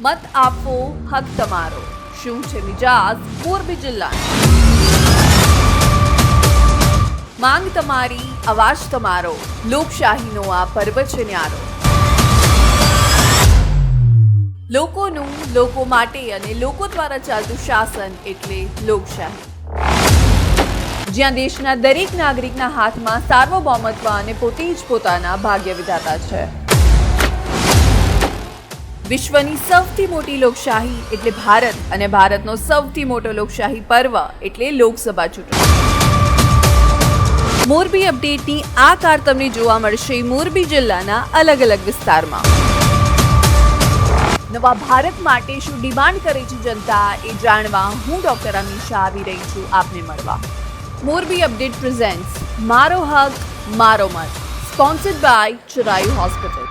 મત આપવો હક તમારો. શું છે મિજાજ? મોરબી જિલ્લા માંગ તમારી, અવાજ તમારો. લોકશાહીનો આ પર્વ છે ન્યારો. લોકોનું લોકો માટે અને લોકો દ્વારા ચાલતું શાસન એટલે લોકશાહી. જ્યાં દેશના દરેક નાગરિકના હાથમાં સાર્વભૌમત્વ અને પોતે જ પોતાના ભાગ્ય વિધાતા છે. વિશ્વની સૌથી મોટી લોકશાહી એટલે ભારત અને ભારતનો સૌથી મોટો લોકશાહી પર્વ એટલે લોકસભા ચૂંટણી. મોરબી અપડેટની આ કાર તમને જોવા મળશે મોરબી જિલ્લાના અલગ અલગ વિસ્તારમાં. નવા ભારત માટે શું ડિમાન્ડ કરે છે જનતા એ જાણવા હું ડોક્ટર અમિશા આવી રહી છું આપને મળવા. મોરબી અપડેટ પ્રેઝેન્ટ્સ, મારો હક, મારો મત. Sponsored by ચરાયુ hospital